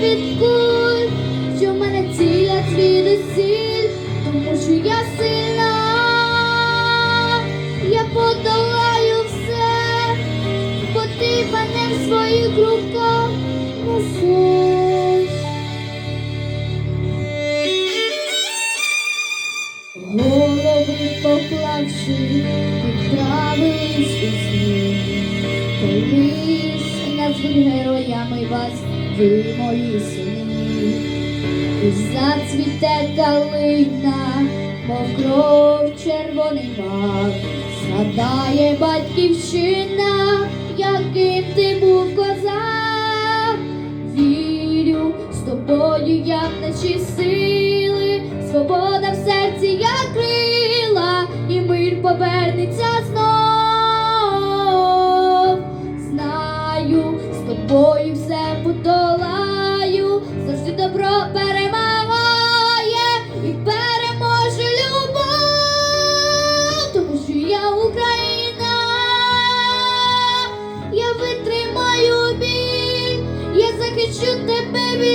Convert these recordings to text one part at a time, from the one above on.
від що в мене цілять звідусіль, тому що я сильна, я подолаю все, бо ти своїх руках несеш. Голови поклавши, відправились у світ. Колись назвуть героями вас, ви мої сини. І зацвіте калина, мов кров червоний мак. Згадає батьківщина, яким ти був козак. Вірю, з тобою я в наші сили, свобода в серці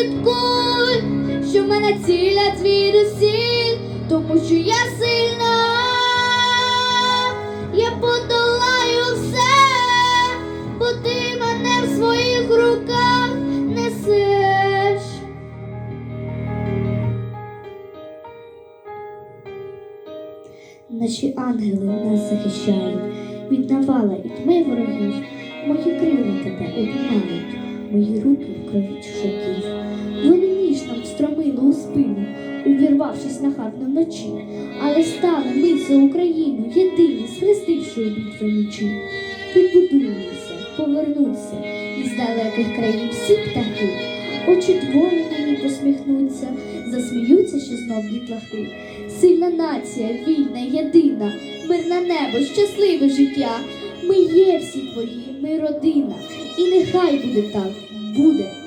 від куль, що мене цілять звідусіль, тому що я сильна, я подолаю все, бо ти мене в своїх руках несеш. Наші ангели нас захищають від навала і тьми ворогів. Мої крила тебе обіймають, мої руки в крові чужаків. Вони ніж нам встромили у спину, увірвавшись нахабно вночі, але стали ми за Україну єдині, схрестивши обидва мічі. Відбудуємося, повернуться із далеких країв всі птахи. Очі твої мені посміхнуться, засміються, що знов дітлахи. Сильна нація, вільна, єдина, мирне небо, щасливе життя. Ми є всі твої, ми родина, і нехай буде так, буде.